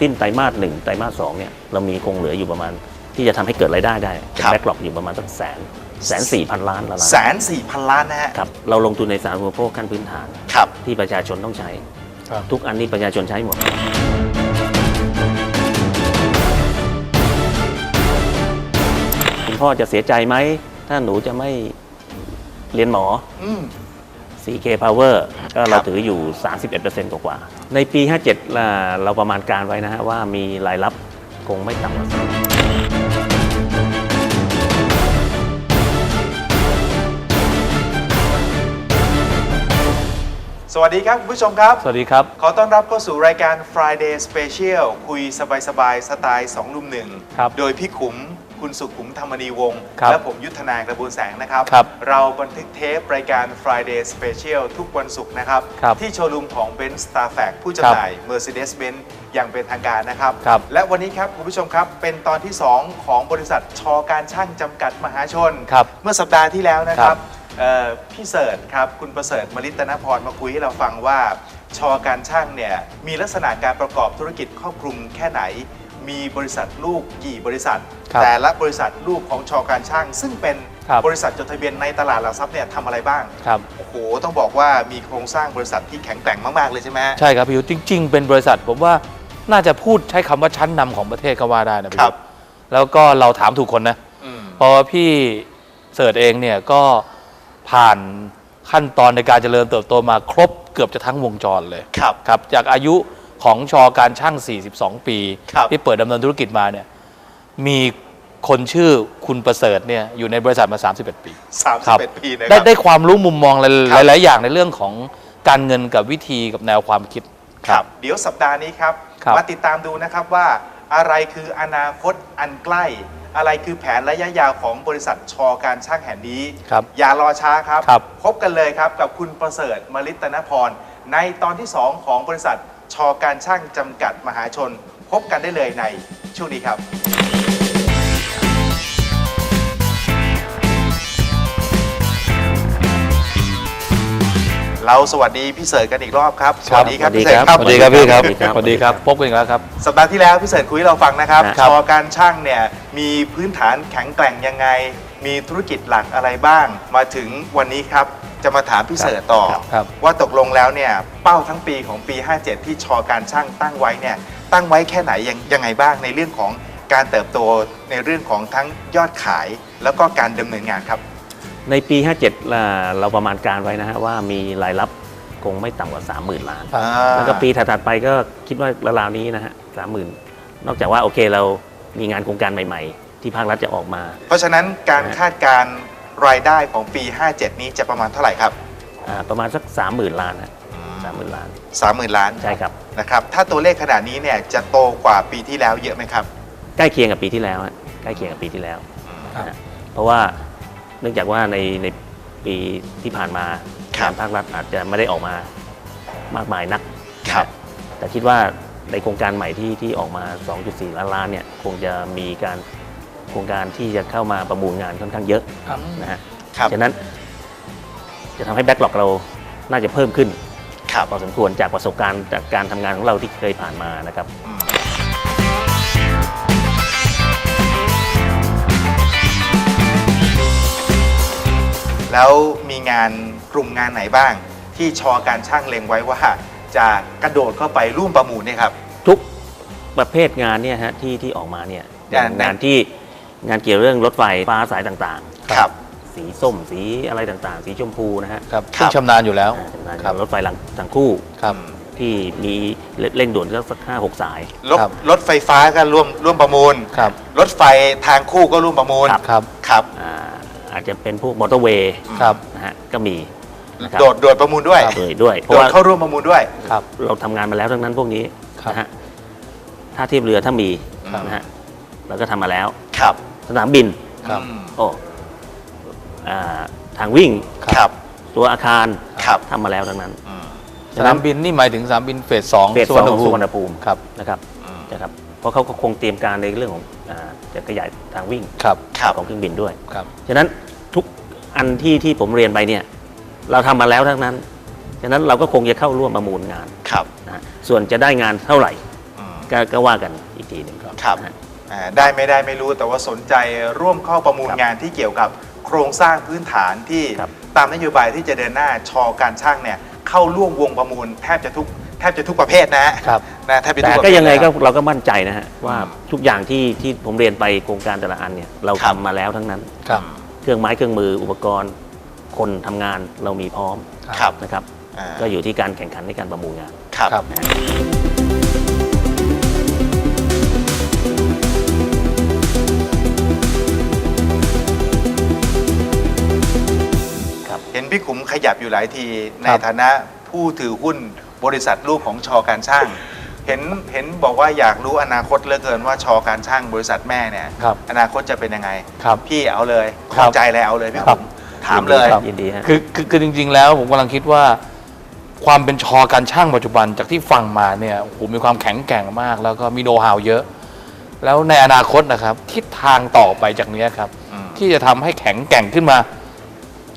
สิ้นไตรมาสหนึ่งไตรมาสสองเนี่ยเรามีคงเหลืออยู่ประมาณ ที่จะทำให้เกิดรายได้ได้เป็นครับ แบ็กหลอกอยู่ประมาณสักแสนแสนสี่พันล้านละล้านแสนสี่พันล้านนะฮะครับเราลงทุนในสาธารณูปโภคขั้นพื้นฐาน ครับ ที่ประชาชนต้องใช้ ครับ ทุกอันนี้ประชาชนใช้หมด คุณพ่อจะเสียใจไหม ถ้าหนูจะไม่เรียนหมอ อืม 4K Power ก็เราครับ ถืออยู่ 31%กว่าๆ ในปี 57ล่ะเราประมาณการไว้นะฮะว่ามีรายรับคงไม่ต่ำกว่าสวัสดีครับคุณผู้ชมครับ สวัสดีครับ ขอต้อนรับเข้าสู่รายการ Friday Special คุยสบายๆสไตล์2หนุ่มหนึ่ง ครับ โดยพี่ขุม คุณสุขุมธรรมนีวงศ์ครับและผมยุทธนากระบวนแสงนะครับ ครับเราบันทึกเทปรายการ Friday Special ทุกวันศุกร์นะครับ ครับที่โชว์รูมของ Benz Star f a c ผู้จำหน่าย Mercedes-Benz อย่างเป็นทางการนะครับ ครับและวันนี้ครับคุณผู้ชมครับเป็นตอนที่ 2 ของบริษัทชอการช่างจำกัดมหาชน ครับเมื่อสัปดาห์ที่แล้วนะคครัรับบ เอ่อพี่เสิร์ชครับ คุณประเสริฐมลิตนพรมาคุยให้เราฟังว่า ชอการช่างเนี่ยมีลักษณะการประกอบธุรกิจครอบคลุมแค่ไหน มีบริษัทลูกกี่บริษัท ครับแต่ละบริษัทลูกของชอการช่าง ซึ่งเป็นครับ บริษัทจดทะเบียนในตลาดหลักทรัพย์เนี่ยทำอะไรบ้าง ครับ โอ้โห ต้องบอกว่ามีโครงสร้างบริษัทที่แข็งแกร่งมาก ๆ เลยใช่ไหมฮะใช่ครับพี่ยุทธจริง ๆ เป็นบริษัทผมว่าน่าจะพูดใช้คำว่าชั้นนำของประเทศก็ว่าได้นะพี่ครัยุบทธแล้วก็เราถามถูกคนนะ อืม เพราะว่าพี่เสิร์ชเองเนี่ยก็ผ่านขั้นตอนในการเจริญเติบโตมาครบเกือบจะทั้งวงจรเลย ครับ ครับจากอายุ ของชอการช่าง 42 ปี ครับ ที่เปิดดำเนินธุรกิจมาเนี่ยมีคนชื่อคุณประเสริฐเนี่ยอยู่ในบริษัทมา 31 ปีครับ31ปีนะคได้รับ ได้ความรู้มุมมองหลครับายหลายๆอย่างในเรื่องของการเงินกับวิธีกับแนวความคิด ครับ เดี๋ยวสัปดาห์นี้ครับ ครับ มาติดตามดูนะครับว่าอะไรคืออนาคตอันใกล้ อะไรคือแผนระยะยาวของบริษัทชอการช่างแห่งนี้ ครับ อย่ารอช้าครับ ครับ พบกันเลยครับกับคุณประเสริฐมลิตนพร ในตอนที่ 2 ของบริษัท ชอการช่างจำกัดมหาชน พบกันได้เลยในช่วงนี้ครับ เราสวัสดีพี่เสิร์ชกันอีกรอบครับสวัสดีครับพี่เสิร์ชครับ สวัสดีครับพี่ครับ สวัสดีครับสวัสดีครับพบกันอีกแล้วครับ สัปดาห์ที่แล้วพี่เสิร์ชคุยให้เราฟังนะครับครับชอการช่างเนี่ยมีพื้นฐานแข็งแกร่งยังไง มีธุรกิจหลักอะไรบ้าง มาถึงวันนี้ครับ จะมาถามพี่เสิร์ชต่อ ครับว่าตกลงแล้วเนี่ยเป้าทั้งปีของปี 57 ที่ชอการช่างตั้งไว้เนี่ยตั้งไว้แค่ไหนยังยังไงบ้างในเรื่องของการเติบโตในเรื่องของทั้งยอดขาย แล้วก็การดำเนินงานครับ ในปี 57ล่ะเราประมาณการไว้นะฮะว่ามีรายรับคงไม่ต่ำกว่า 30,000 ล้านครับแล้วก็ปีถัดๆไปก็คิดว่าราวๆนี้นะฮะสามหมื่นนอกจากว่าโอเคเรามีงานโครงการใหม่ ๆ ที่ภาครัฐจะออกมา เพราะฉะนั้นการคาดการณ์ รายได้ของปี 57 นี้จะประมาณเท่าไหร่ครับอ่าประมาณสัก 30,000 ล้านนะสามหมื่นล้าน30,000ล้านใช่ครับ นะครับ ถ้าตัวเลขขนาดนี้เนี่ยจะโตกว่าปีที่แล้วเยอะไหมครับ ใกล้เคียงกับปีที่แล้วฮะใกล้เคียงกับปีที่แล้วครับนะฮะเพราะว่าเนื่องจากว่าในในปีที่ผ่านมาครับทางภาครัฐอาจจะไม่ได้ออกมามากมายนัก ครับแต่คิดว่าในโครงการใหม่ที่ที่ออกมา 2.4 ล้านล้านเนี่ยคงจะมีการโครงการที่จะเข้ามาประมูลงานค่อนข้างเยอะครับ นะฮะครับ ฉะนั้น จะทำให้แบ็กหลอกเราน่าจะเพิ่มขึ้นครับ พอสมควรจากประสบการณ์จากการทำงานของเราที่เคยผ่านมานะครับ แล้วมีงานกลุ่มงานไหนบ้าง ที่ชอการช่างเล็งไว้ว่า จะกระโดดเข้าไปร่วมประมูลเนี่ยครับ ทุกประเภทงานเนี่ยฮะที่ที่ออกมาเนี่ยอย่างงาน งานที่ งานเกี่ยวเรื่องรถไฟฟ้าสายต่างครับ ๆ สีส้มสีอะไรต่างๆ สีชมพูนะฮะครับครับซึ่งชำนาญอยู่แล้ว อ่าชำนาญครับ รถไฟหลังทางคู่ครับ ที่มีเร่งด่วนก็สักห้าหกสาย รถครับ รถไฟฟ้าก็ร่วมร่วมประมูล ครับ รถไฟทางคู่ก็ร่วมประมูล ครับ ครับ ครับ อ่าอาจจะเป็นพวกมอเตอร์เวย์ครับ นะฮะก็มีนะครับโดดโดดประมูลด้วยเลยด้วย เพโดราะดว่าเข้าร่วมประมูลด้วย ครับ เราทำงานมาแล้วทั้งนั้นพวกนี้ครับนะฮะท่าเทียบเรือถ้ามีครับ นะฮะเราก็ทำมาแล้วครับ สนามบินครับอืมโอ้อ่าทางวิ่งครับ ตัวอาคารครับทำมาแล้วทั้งนั้น อืม สนามบินนี่หมายถึงสนามบินเฟสสองเฟสสองของสุวรรณภูมิ ครับ นะครับอืม นะครับ เพราะเขาก็คงเตรียมการในเรื่องของอาจะขยายทางวิ่งครับ ครับ ของเครื่องบินด้วย ครับ ฉะนั้นทุกอันที่ที่ผมเรียนไปเนี่ยเราทำมาแล้วทั้งนั้น ฉะนั้นเราก็คงจะเข้าร่วมประมูลงานครับนะฮะส่วนจะได้งานเท่าไหร่อืม ก็ก็ว่ากันอีกทีหนึ่งครับ นะฮะ อ่าได้ไม่ได้ไม่รู้แต่ว่าสนใจร่วมเข้าประมูลครับงานที่เกี่ยวกับโครงสร้างพื้นฐานที่ครับ ตามนโยบายที่จะเดินหน้าชอการช่างเนี่ยเข้าร่วมวงประมูลแทบจะทุกแทบจะทุกประเภทนะฮะครับ นะแทบจะทุแต่กประก็เภทยังไงก็แล้ว เราก็มั่นใจนะฮะว่าอืมทุกอย่างที่ที่ผมเรียนไปโครงการแต่ละอันเนี่ยเราครับ ทำมาแล้วทั้งนั้น ครับ เครื่องไม้เครื่องมืออุปกรณ์ คนทำงานเรามีพร้อมครับนะครับ อ่าก็อยู่ที่การแข่งขันในการประมูลงาน ครับ ครับ พี่ขุมขยับอยู่หลายทีในครับฐานะผู้ถือหุ้นบริษัทลูกของชอการช่าง เห็นเห็นบอกว่าอยากรู้อนาคตเหลือเกินว่าชอการช่างบริษัทแม่เนี่ยครับอนาคตจะเป็นยังไงครับพี่เอาเลยคขรัอบใจเลยเอาเลยพี่ครัขุบมถามเลย ยินดีฮะ คือคือคือจริง ๆ แล้วผมกำลังคิดว่า ความเป็นชอการช่างปัจจุบันจากที่ฟังมาเนี่ยโอ้โหมีความแข็งแกร่งมาก แล้วก็มีโน้ตฮาวเยอะ แล้วในอนาคตนะครับทิศทางต่อไปจากเนี้ยครับ อืม ที่จะทำให้แข็งแกร่งขึ้นมา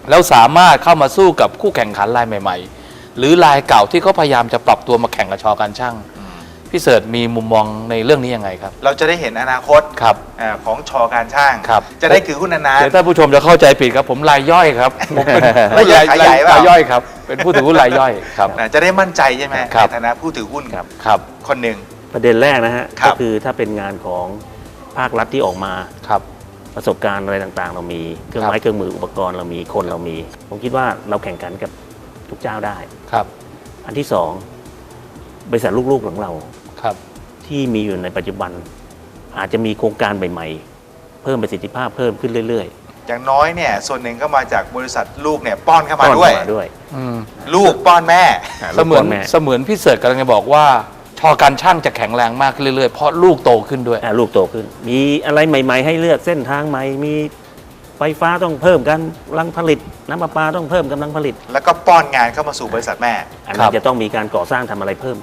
แล้วสามารถเข้ามาสู้กับคู่แข่งขันรายใหม่ ๆ หรือรายเก่าที่เขาพยายามจะปรับตัวมาแข่งกับชอการช่างพี่เสิร์ชมีมุมมองในเรื่องนี้ยังไงครับ เราจะได้เห็นอนาคตครับอ่าของชอการช่างครับจะได้ถือหุ้นนานเดี๋ยวท่านผู้ชมจะเข้าใจผิดครับผมรายย่อยครับผมเป็นรายย่อยขายใหญ่เปล่ารายย่อยครับ เป็นผู้ถือหุ้นรายย่อยครับๆนะจะได้มั่นใจใช่ไหมครับในฐานะผู้ถือหุ้นครับครับคนหนึ่งประเด็นแรกนะฮะครัก็บคือถ้าเป็นงานของภาครัฐที่ออกมาครับ ประสบการณ์อะไรต่างๆ เรามีเครื่องครับไม้เครื่องมืออุปกรณ์เรามีคนเรามี ผมคิดว่าเราแข่งขันกับทุกเจ้าได้ ครับ อันที่สองบริษัทลูกๆของเราครับ ที่มีอยู่ในปัจจุบัน อาจจะมีโครงการใหม่ๆ เพิ่มประสิทธิภาพเพิ่มขึ้นเรื่อยอย่างน้อยเนี่ยส่วนหนึ่งก็มาจากบริษัทลูกเนี่ยป้อนเข้าๆมาด้วย เข้ด้วย อืมลูกป้อนแม่อ่าเสมือนลูกพ่แม่เสมือนพี่เสิร์ชกำลังจะบอกว่า ชอการช่างจะแข็งแรงมากขึ้นเรื่อยๆ เพราะลูกโตขึ้นด้วย อ่าลูกโตขึ้น มีอะไรใหม่ ๆ ให้เลือกเส้นทางใหม่ มีไฟฟ้าต้องเพิ่มกันกำลังผลิต น้ำประปาต้องเพิ่มกำลังผลิต แล้วก็ป้อนงานเข้ามาสู่บริษัทแม่ อันครันั้นบ จะต้องมีการก่อสร้างทำอะไรเพิ่ม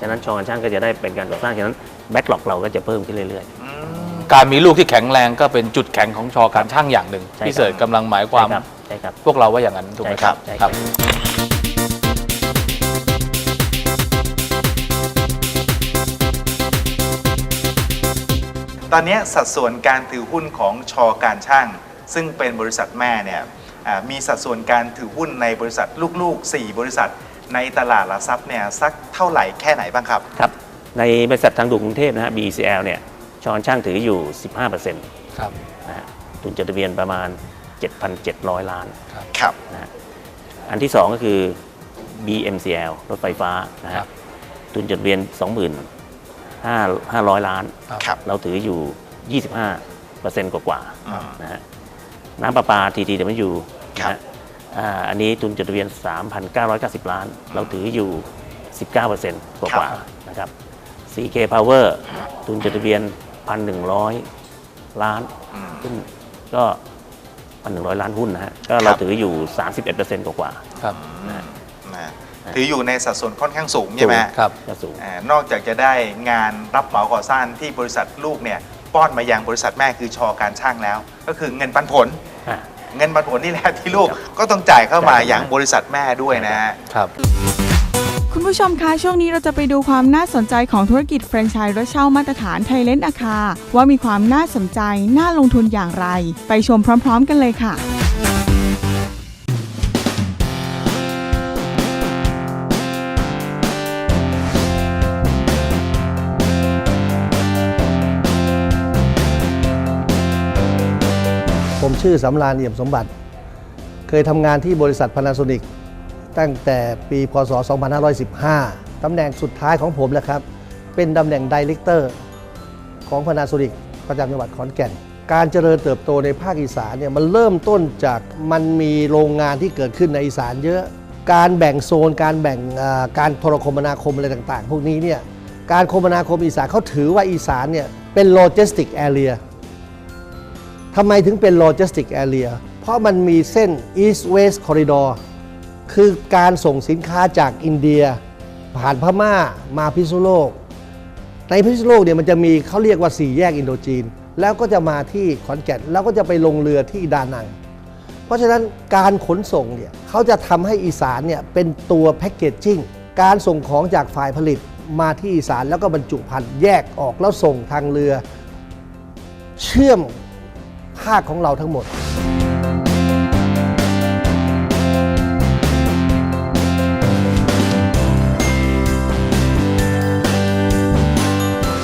ฉะนั้นชอการช่างก็จะได้เป็นการก่อสร้าง ฉะนั้นแบ็กหลอกเราก็จะเพิ่มขึ้นเรื่อยอืมการมีลูกที่แข็งแรงก็เป็นจุดแข็งของชอการช่างอย่างหนึ่งใช่ครับ พี่เสิร์ชกำลังหมายๆความใช่ครับใช่ครับ พวกเราว่าอย่างนั้นถูกไหมครับ ใช่ครับ ตอนนี้สัดส่วนการถือหุ้นของชอการช่าง ซึ่งเป็นบริษัทแม่เนี่ยอ่ามีสัดส่วนการถือหุ้นในบริษัทลูกๆ 4 บริษัทในตลาดหลักทรัพย์เนี่ยสักเท่าไหร่แค่ไหนบ้างครับครับ ในบริษัททางด่วนกรุงเทพนะฮะ BECL เนี่ยชอการช่างถืออยู่ 15%นครับะฮะทุนจดทะเบียนประมาณ 7,700 ล้านครับนะฮะอันที่ 2 ก็คือ BMCL รถไฟฟ้านะครัฮะบทุนจดทะเบียน 25,500 ล้าน ครับเราถืออยู่ 25%กว่ากว่าๆอืมนะฮะน้ำประปา TTW นะครัฮะบ อ่าอันนี้ทุนจดทะเบียน 3,990 ล้าน เราถืออยู่ 19%กว่ากว่าๆนะครับ CK Power ทุนจดทะเบียน 1,100 ล้าน อืม ซึ่งก็ 1,100 ล้านหุ้นนะฮะก็เราครับ ถืออยู่ 31%กว่ากว่าครับๆนะฮะนะ ถืออยู่ในสัดส่วนค่อนข้างสูงใช่ไหมสูงครับก็สูงอ่านอกจากจะได้งานรับเหมาก่อสร้างที่บริษัทลูกเนี่ยป้อนมายังบริษัทแม่คือชอการช่างแล้ว ก็คือเงินปันผล อะ เงินปันผลนี่แหละที่ลูกก็ต้องจ่ายเข้ามาจ่ายเข้ามา อย่างบริษัทแม่ด้วยนะฮะ ครับ คุณผู้ชมคะช่วงนี้เราจะไปดูความน่าสนใจของธุรกิจแฟรนไชส์รถเช่ามาตรฐานไทยเลนอาคาว่ามีความน่าสนใจน่าลงทุนอย่างไร ไปชมพร้อม ๆ กันเลยค่ะ ชื่อสำราญเอี่ยมสมบัติ เคยทำงานที่บริษัท Panasonic ตั้งแต่ปีพศ 2515 ตำแหน่งสุดท้ายของผมแหละครับ เป็นตำแหน่งดีเลกเตอร์ของ Panasonic ประจำจังหวัดขอนแก่น การเจริญเติบโตในภาคอีสานเนี่ยมันเริ่มต้นจากมันมีโรงงานที่เกิดขึ้นในอีสานเยอะการแบ่งโซน การแบ่งการโทรคมนาคมอะไรต่าง ๆ พวกนี้เนี่ยการคมนาคมอีสานเขาถือว่าอีสานเนี่ยเป็นโลจิสติกแอเรีย ทำไมถึงเป็นโลจิสติกแอเรียเพราะมันมีเส้น East West Corridor คือการส่งสินค้าจากอินเดีย ผ่านพม่ามาพิษณุโลก ในพิษณุโลกเนี่ยมันจะมีเขาเรียกว่าสี่แยกอินโดจีน แล้วก็จะมาที่ขอนแก่นแล้วก็จะไปลงเรือที่ดานัง เพราะฉะนั้นการขนส่งเนี่ยเขาจะทำให้อีสานเนี่ยเป็นตัวแพ็กเกจจิ้งการส่งของจากฝ่ายผลิตมาที่อีสานแล้วก็บรรจุภัณฑ์แยกออกแล้วส่งทางเรือ เชื่อม ภาคของเราทั้งหมด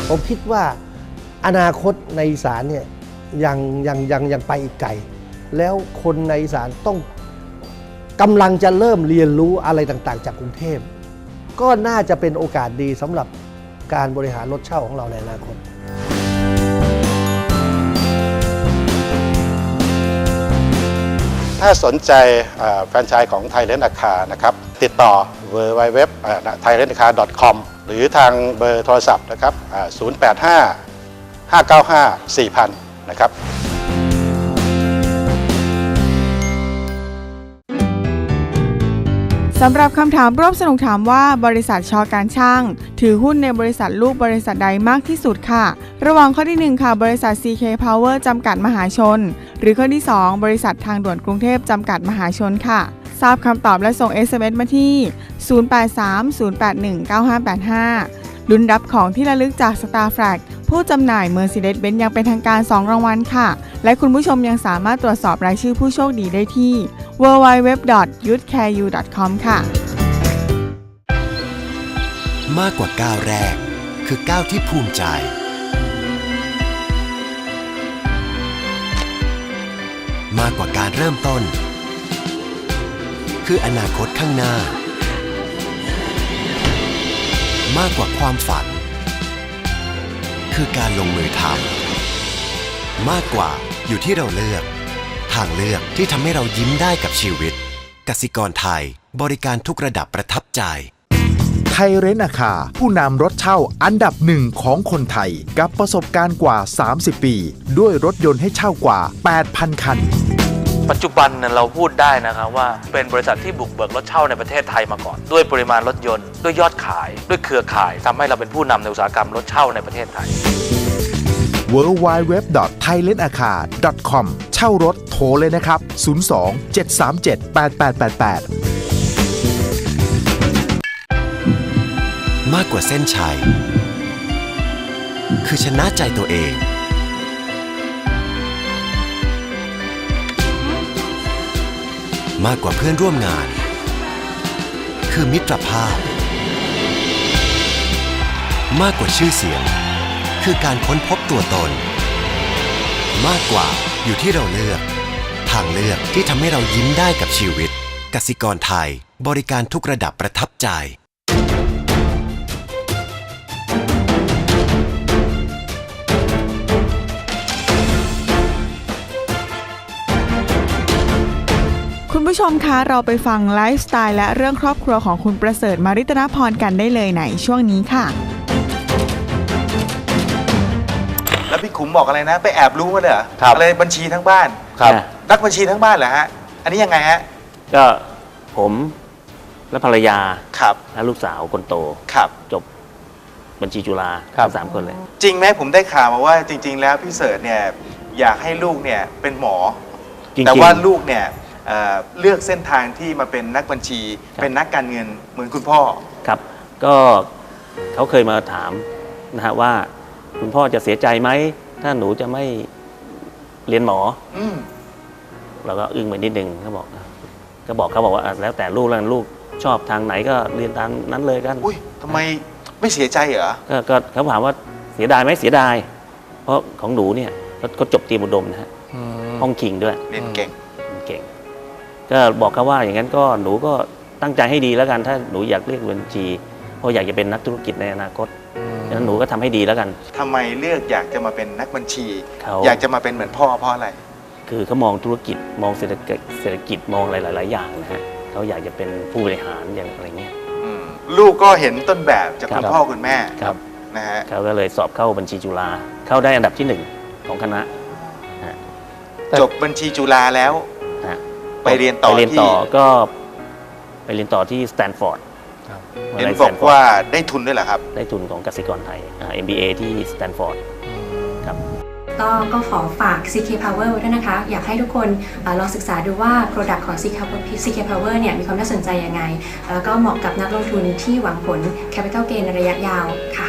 ผมคิดว่าอนาคตในอีสานเนี่ยยังยังยังยังไปอีกไกล แล้วคนในอีสานต้องกำลังจะเริ่มเรียนรู้อะไรต่างๆ จากกรุงเทพ ก็น่าจะเป็นโอกาสดีสำหรับการบริหารรถเช่าของเราในอนาคต ถ้าสนใจแฟรนไชส์ของไทยเลนอาคานะครับติดต่อ w w w t h a i l a n d a c a c o m หรือทางเบอร์โทรศัพท์นะครับ085 595 4000 นะครับ สำหรับคำถามร่วมสนุกถามว่าบริษัทชอการช่าง ถือหุ้นในบริษัทลูกบริษัทใดมากที่สุดค่ะ ระหว่างข้อที่ 1 ค่ะ บริษัท CK Power จำกัดมหาชน หรือข้อที่ 2 บริษัททางด่วนกรุงเทพจำกัดมหาชนค่ะ ทราบคำตอบและส่ง SMS มาที่ 0830819585 ลุ้นรับของที่ระลึกจาก Star f l a g ผู้จำหน่าย Mercedes-Benz ยังเป็นทางการ 2 รางวัลค่ะ และคุณผู้ชมยังสามารถตรวจสอบรายชื่อผู้โชคดีได้ที่ www.youthcareu.com ค่ะ มากกว่าก้าวแรก คือก้าวที่ภูมิใจ มากกว่าการเริ่มต้น คืออนาคตข้างหน้า มากกว่าความฝัน คือการลงมือทำมากกว่าอยู่ที่เราเลือก ทางเลือกที่ทำให้เรายิ้มได้กับชีวิต กสิกรไทย บริการทุกระดับประทับใจไทยเรนอาคา ผู้นำรถเช่าอันดับหนึ่งของคนไทย กับประสบการณ์กว่า 30 ปี ด้วยรถยนต์ให้เช่ากว่า 8,000 คัน ปัจจุบันเนี่ยเราพูดได้นะครับว่าเป็นบริษัทที่บุกเบิกรถเช่าในประเทศไทยมาก่อน ด้วยปริมาณรถยนต์ด้วยยอดขายด้วยเครือข่ายทำให้เราเป็นผู้นำในอุตสาหกรรมรถเช่าในประเทศไทย w w w t h a i l a n d a c a r c o m เช่ารถโทรเลยนะครับ 02 737 8888 มากกว่าเส้นชัย คือชนะใจตัวเอง มากกว่าเพื่อนร่วมงาน คือมิตรภาพ มากกว่าชื่อเสียง คือการค้นพบตัวตน มากกว่าอยู่ที่เราเลือก ทางเลือกที่ทำให้เรายิ้มได้กับชีวิตกสิกรไทย บริการทุกระดับประทับใจ คุณผู้ชมคะเราไปฟังไลฟ์สไตล์และเรื่องครอบครัวของคุณประเสริฐมาริตนพรกันได้เลยในช่วงนี้ค่ะ แล้วพี่ขุมบอกอะไรนะ ไปแอบรู้มาเลยเหรอครับ อะไรบัญชีทั้งบ้าน ครับ นะนักบัญชีทั้งบ้านเหรอฮะ อันนี้ยังไงฮะ ก็ผมและภรรยาครับ และลูกสาวคนโต ครับ จบบัญชีจุฬาครับ ทั้งสามคนเลย จริงไหมผมได้ข่าวมาว่าจริง ๆ แล้วพี่เสิร์ชเนี่ยอยากให้ลูกเนี่ยเป็นหมอ จริงๆแต่ว่าลูกเนี่ย เอ่อเลือกเส้นทางที่มาเป็นนักบัญชีครับเป็นนักการเงินเหมือนคุณพ่อ ครับ ก็เขาเคยมาถามนะฮะว่า คุณพ่อจะเสียใจไหม ถ้าหนูจะไม่เรียนหมอ อืม เราก็อึ้งไปนิดนึงเขาบอก ก็บอกเขาบอกว่าอะแล้วแต่ลูกแล้วกันลูกชอบทางไหนก็เรียนทางนั้นเลยกัน อุ้ยทำไมไม่เสียใจเหรอ ก็ก็เขาถามว่าเสียดายไหมเสียดาย เพราะของหนูเนี่ยก็ก็จบเตรียมอุดมนะฮะอืมห้องคิงด้วย เรียนเก่งเก่ง ก็บอกเขาว่าอย่างนั้นก็หนูก็ตั้งใจให้ดีแล้วกัน ถ้าหนูอยากเรียกบัญชีเพราะอยากจะเป็นนักธุรกิจในอนาคตฉะนั้นหนูก็ทำให้ดีแล้วกันทำไมเลือกอยากจะมาเป็นนักบัญชีเขาอยากจะมาเป็นเหมือนพ่อเพราะอะไร คือเขามองธุรกิจมองเศรษฐกิจเศรษฐกิจมองอะไรหลาย ๆ อย่างนะฮะเขาอยากจะเป็นผู้บริหารอย่างอะไรเงี้ยอืมลูกก็เห็นต้นแบบจากครับคุณพ่อคุณแม่ครับนะฮะเขาก็เลยสอบเข้าบัญชีจุฬาเข้าได้อันดับที่หนึ่งของคณะจบบัญชีจุฬาแล้วนะฮะ ไปเรียนต่อไปเรียนต่อที่ ก็ไปเรียนต่อที่สแตนฟอร์ดครับเห็นบอกว่าได้ทุนด้วยเหรอครับ ได้ทุนของกสิกรไทยอ่า MBA ที่สแตนฟอร์ดครับ ก็ก็ขอฝาก CK Power ไว้ด้วยนะคะ อยากให้ทุกคนเออลองศึกษาดูว่า Product ของ CK Power CK Power เนี่ยมีความน่าสนใจยังไง แล้วก็เหมาะกับนักลงทุนที่หวังผล Capital Gain ในระยะยาวค่ะ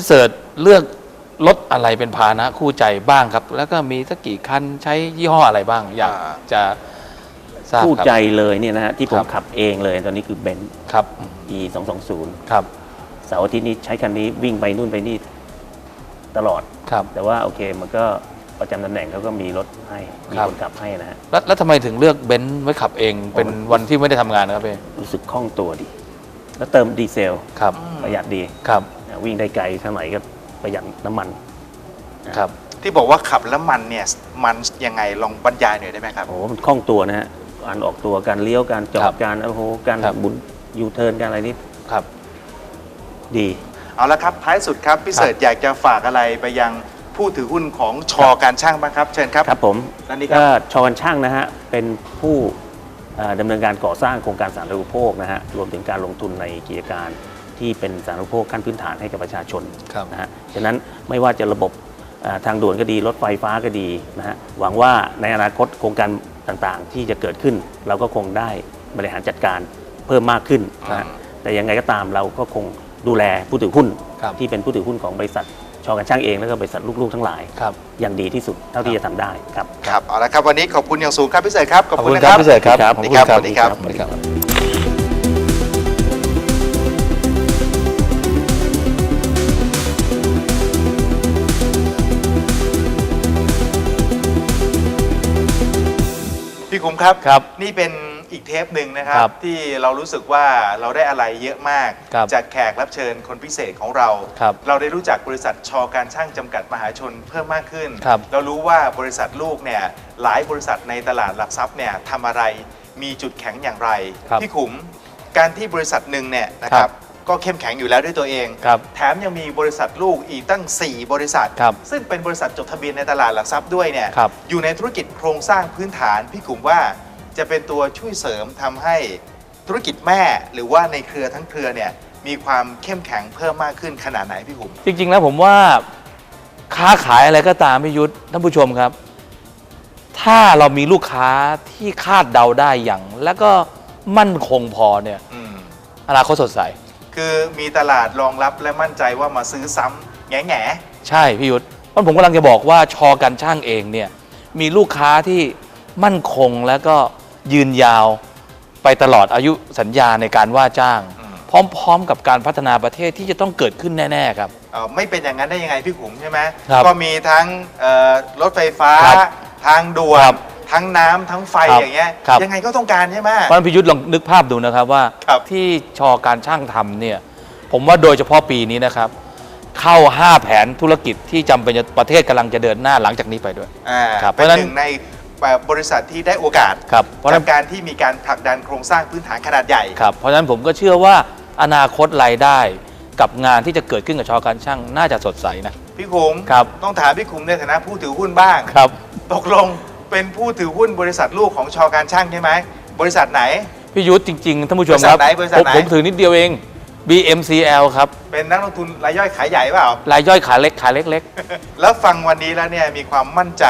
พี่เสิร์ชเลือกรถอะไรเป็นพาหนะคู่ใจบ้างครับ แล้วก็มีสักกี่คันใช้ยี่ห้ออะไรบ้าง อยากอ่าจะทราบคู่ครับใจเลยเนี่ยนะฮะที่ผครัมบขับเองเลยตอนนี้คือเบนซ์ครับ E 2 2 0ครับเสาร์อาทิตย์นี้ใช้คันนี้วิ่งไปนู่นไปนี่ตลอดครับ แต่ว่าโอเคมันก็ประจำตำแหน่งเขาก็มีรถให้มีครับคนขับให้นะฮะแล้วแล้วทำไมถึงเลือกเบนซ์ไว้ขับเอง เป็นวันที่ไม่ได้ทำงานนะครับพี่รู้สึกคล่องตัวดี แล้วเติมดีเซลครับประหยัดดีครับนะ วิ่งได้ไกลเท่าไหร่ก็ประหยัดน้ำมันครับ ที่บอกว่าขับแล้วมันเนี่ยมันยังไงลองบรรยายหน่อยได้ไหมครับ โอ้โหมันคล่องตัวนะฮะการออกตัวการเลี้ยวการจอครัดบการโอ้โหการครับ บุนยูเทิร์นการอะไรนี่ครับ ดี เอาละครับ ท้ายสุดครับพี่เสิร์ชอยากจะฝากอะไรไปยังผู้ถือหุ้นของชอการช่างบ้างครับ เชิญครับ ครับผมด้านนี้ครับ ก็ชอกันช่างนะฮะ เป็นผู้เอ่อดำเนินการก่อสร้างโครงการสาธารณูปโภคนะฮะ รวมถึงการลงทุนในกิจการ ที่เป็นสาธารณูปโภคขั้นพื้นฐานให้กับประชาชนครับนะฮะฉะนั้นไม่ว่าจะระบบเอ่อทางด่วนก็ดีรถไฟฟ้าก็ดีนะฮะหวังว่าในอนาคตโครงการต่างๆ ที่จะเกิดขึ้น เราก็คงได้บริหารจัดการเพิ่มมากขึ้นนะฮะแต่ยังไงก็ตามเราก็คงดูแลผู้ถือหุ้นครับที่เป็นผู้ถือหุ้นของบริษัทชอกันช่างเองแล้วก็บริษัทลูกๆทั้งหลายครับอย่างดีที่สุดเท่าที่จะทำได้ครับครับเอาละครับวันนี้ขอบคุณอย่างสูงครับพี่เสิร์ชครับขอบขอบคุคุณณนะคครัรับบพี่เสิร์ชครับครับขอบสวัสดีคุณครับครับสวัสดีครับ พี่คุ้มครับ ครับนี่เป็นอีกเทปหนึ่งนะครับ ครับที่เรารู้สึกว่าเราได้อะไรเยอะมาก ครับจากแขกรับเชิญคนพิเศษของเรา ครับเราได้รู้จักบริษัทชอการช่างจำกัดมหาชนเพิ่มมากขึ้น ครับเรารู้ว่าบริษัทลูกเนี่ยหลายบริษัทในตลาดหลักทรัพย์เนี่ยทำอะไรมีจุดแข็งอย่างไร ครับพี่ขุมการที่บริษัทหนึ่งเนี่ยนะคครัรับบ ก็เข้มแข็งอยู่แล้วด้วยตัวเอง ครับ แถมยังมีบริษัทลูกอีกตั้ง 4 บริษัท ครับซึ่งเป็นบริษัทจดทะเบียนในตลาดหลักทรัพย์ด้วยเนี่ยครับ อยู่ในธุรกิจโครงสร้างพื้นฐานพี่กลุ่มว่าจะเป็นตัวช่วยเสริมทำให้ธุรกิจแม่หรือว่าในเครือทั้งเครือเนี่ยมีความเข้มแข็งเพิ่มมากขึ้นขนาดไหนพี่กลุ่ม จริง ๆ แล้วผมว่าค้าขายอะไรก็ตามพี่ยุทธท่านผู้ชมครับ ถ้าเรามีลูกค้าที่คาดเดาได้อย่าง แล้วก็มั่นคงพอเนี่ยอืม อนาคตสดใส คือมีตลาดรองรับและมั่นใจว่ามาซื้อซ้ำแง่แง่ใช่พี่ยุทธเพราะผมกำลังจะบอกว่าชอการช่างเองเนี่ยมีลูกค้าที่มั่นคงแล้วก็ยืนยาวไปตลอดอายุสัญญาในการว่าจ้างอืมพร้อม ๆ กับการพัฒนาประเทศที่จะต้องเกิดขึ้นแน่ ๆ ครับ เอ่อไม่เป็นอย่างนั้นได้ยังไงพี่ขุมใช่ไหมครับก็มีทั้งเอ่อรถไฟฟ้า ครับทางด่วนครับ ทั้งน้ำทั้งไฟครับอย่างเงี้ยครับ ยังไงก็ต้องการใช่ไหม เพราะฉะนั้นพิยุทธ์ลองนึกภาพดูนะครับว่าครับ ที่ชอการช่างทำเนี่ยผมว่าโดยเฉพาะปีนี้นะครับ เข้า 5 แผนธุรกิจที่จำเป็นจะประเทศกำลังจะเดินหน้าหลังจากนี้ไปด้วย อ่าครับเป็นเพราะฉะนั้น หนึ่งในบริษัทที่ได้โอกาสครับเพราะฉะจานั้กนการที่มีการผลักดันโครงสร้างพื้นฐานขนาดใหญ่ ครับเพราะฉะนั้นผมก็เชื่อว่าอนาคตรายได้กับงานที่จะเกิดขึ้นกับชอการช่างน่าจะสดใสนะ พี่ขุมครับ ต้องถามพี่ขุมในฐานะผู้ถือหุ้นบ้าง ครับ ตกลง เป็นผู้ถือหุ้นบริษัทลูกของชอการช่างใช่ไหม บริษัทไหน พี่ยุทธจริง ๆ ท่านผู้ชมครับ บริษัทไหนบริษัทผมไหน ผมถือนิดเดียวเอง BMCL ครับ เป็นนักลงทุนรายย่อยขายใหญ่เปล่า รายย่อยขาเล็กขาเล็ก แล้วฟังวันนี้แล้วเนี่ยมีความมั่นใจ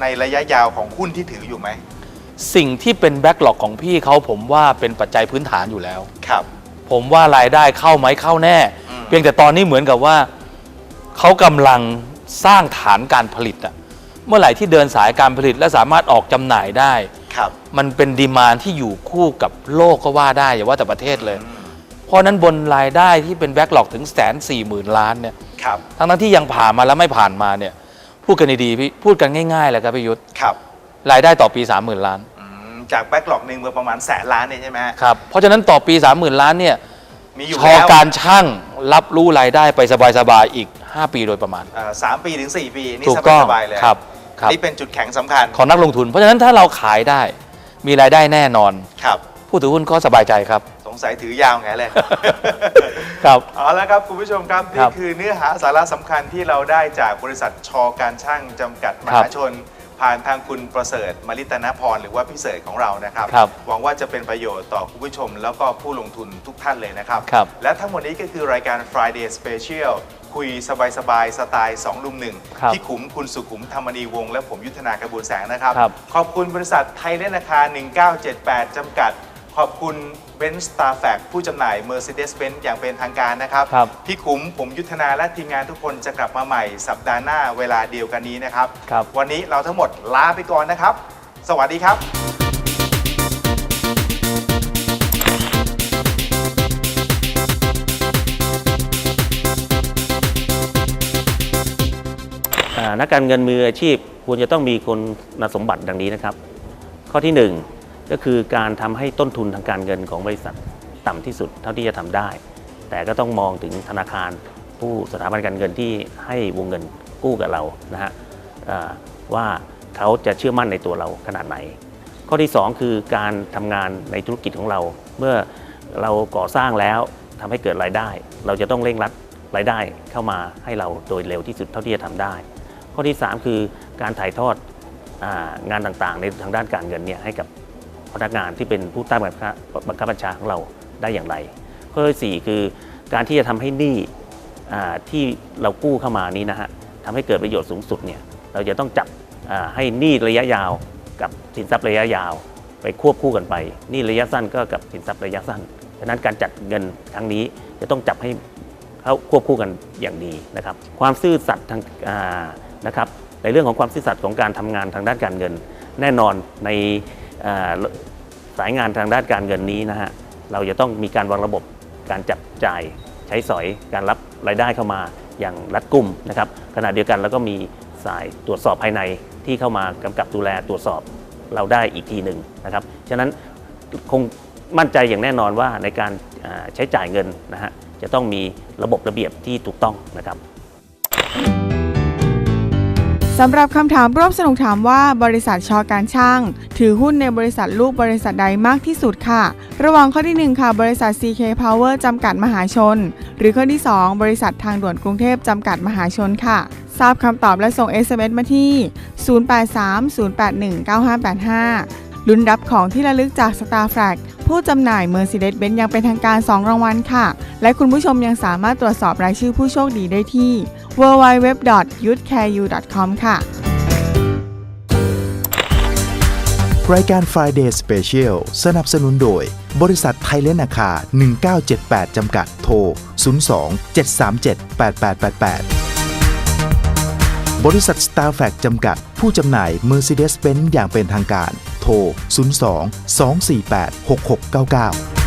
ในระยะยาวของหุ้นที่ถืออยู่ไหมๆ สิ่งที่เป็นแบ็กหลอกของพี่เขาผมว่าเป็นปัจจัยพื้นฐานอยู่แล้ว ครับ ผมว่ารายได้เข้าไหมเข้าแน่ อืม เพียงแต่ตอนนี้เหมือนกับว่า เขากำลังสร้างฐานการผลิตอะ เมื่อไหร่ที่เดินสายการผลิตและสามารถออกจำหน่ายได้ ครับ มันเป็นดีมานที่อยู่คู่กับโลกก็ว่าได้อย่าว่าแต่ประเทศเลยอืมเพราะฉะนั้นบนรายได้ที่เป็นแบ็กหลอกถึงแสนสี่หมื่นล้านเนี่ยครับ ทั้งนั้นที่ยังผ่านมาและไม่ผ่านมาเนี่ยพูดกันดีๆพี่พูดกันง่ายๆเลยครับพี่ยุทธครับรายได้ต่อปีสามหมื่นล้านอืมจากแบ็กหลอกหนึ่งเมื่อประมาณแสนล้านเนี่ยใช่ไหมฮะครับเพราะฉะนั้นต่อปีสามหมื่นล้านเนี่ยมีอยู่ชอแล้วการช่างรับรู้รายได้ไปสบายๆอีก 5 ปีโดยประมาณ เอ่อสามปีถึง4ปี นี่ถูกสต้องบายๆเลยครับ ครับ นี่เป็นจุดแข็งสำคัญของนักลงทุน เพราะฉะนั้นถ้าเราขายได้มีรายได้แน่นอน ครับ ผู้ถือหุ้นก็สบายใจครับ สงสัยถือยาวไงเลย ครับ เอาละครับ คุณผู้ชมครับ คนี่รับคือเนื้อหาสาระสำคัญที่เราได้จากบริษัทชอการช่างจำกัดมครัหาบชน ผ่านทางคุณประเสริฐมลิตนพรหรือว่าพี่เสริฐของเรานะครับ ครับหวังว่าจะเป็นประโยชน์ต่อคุณผู้ชม แล้วก็ผู้ลงทุนทุกท่านเลยนะครับ ครับและทั้งหมดนี้ก็คือรายการ Friday Special คุยสบายๆสไตล์2ลุมหนึ่งครับพี่ขุมคุณสุขุมธรรมนีวงศ์และผมยุทธนากระบวนแสงนะครับครับ ขอบคุณบริษัทไทยเลนอาคาร1978 จำกัด ขอบคุณเบนซ์สตาร์แฟกผู้จำหน่าย Mercedes-Benz อย่างเป็นทางการนะครับครับพี่ขุมผมยุทธนาและทีมงานทุกคนจะกลับมาใหม่สัปดาห์หน้าเวลาเดียวกันนี้นะครับครับวันนี้เราทั้งหมดลาไปก่อนนะครับ สวัสดีครับ นักการเงินมืออาชีพควรจะต้องมีคุณสมบัติดังนี้นะครับ ข้อที่หนึ่งก็คือการทำให้ต้นทุนทางการเงินของบริษัทต่ำที่สุดเท่าที่จะทำได้ แต่ก็ต้องมองถึงธนาคารผู้สถาบันการเงินที่ให้วงเงินกู้กับเรานะฮะว่าเขาจะเชื่อมั่นในตัวเราขนาดไหน ข้อที่ 2 คือการทำงานในธุรกิจของเรา เมื่อเราก่อสร้างแล้วทำให้เกิดรายได้ เราจะต้องเร่งรัดรายได้เข้ามาให้เราโดยเร็วที่สุดเท่าที่จะทำได้ ข้อที่ 3 คือการถ่ายทอดองานต่างๆ ในทางด้านการเงินเนี่ยให้กับพนักงานที่เป็นผู้ใต้บังคับบัญชาของเราได้อย่างไร ข้อที่4คือการที่จะทำให้หนี้ที่เรากู้เข้ามานี้นะฮะทำให้เกิดประโยชน์สูงสุดเนี่ยเราจะต้องจับให้หนี้ระยะยาวกับสินทรัพย์ระยะยาว ไปควบคู่กันไปหนี้ระยะสั้นก็กับสินทรัพย์ระยะสั้นดังนั้นการจัดเงินครั้งนี้จะต้องจับให้เขาควบคู่กันอย่างดีนะครับ ความซื่อสัตย์ทางา นะครับในเรื่องของความซื่อสัตย์ของการทำงานทางด้านการเงิน แน่นอนในสายงานทางด้านการเงินนี้นะฮะเราจะต้องมีการวางระบบการจับจ่ายใช้สอยการรับรายได้เข้ามาอย่างรัดกุมนะครับขณะเดียวกันแล้วก็มีสายตรวจสอบภายในที่เข้ามากำกับดูแลตรวจสอบเราได้อีกทีหนึ่งนะครับฉะนั้นคงมั่นใจอย่างแน่นอนว่าในการใช้จ่ายเงินนะฮะจะต้องมีระบบระเบียบที่ถูกต้องนะครับ สำหรับคำถามร่วมสนุกถามว่าบริษัทชอการช่าง ถือหุ้นในบริษัทลูกบริษัทใดมากที่สุดค่ะ ระหว่างข้อที่ 1 ค่ะ บริษัท CK Power จำกัดมหาชน หรือข้อที่ 2 บริษัททางด่วนกรุงเทพจำกัดมหาชนค่ะ ทราบคำตอบและส่ง SMS มาที่ 0830819585 ลุ้นรับของที่ระลึกจาก Star f l a g ผู้จำหน่าย Mercedes-Benz ยังเป็นทางการ 2 รางวัลค่ะ และคุณผู้ชมยังสามารถตรวจสอบรายชื่อผู้โชคดีได้ที่ www.youthcareu.com ค่ะ รายการ Friday Special สนับสนุนโดย บริษัทไทยเลนอาคา 1978 จำกัดโทร 02 737 8888บริษัท Star f a c จำกัด ผู้จำหน่าย Mercedes-Benz อย่างเป็นทางการ โทร 02 248 6699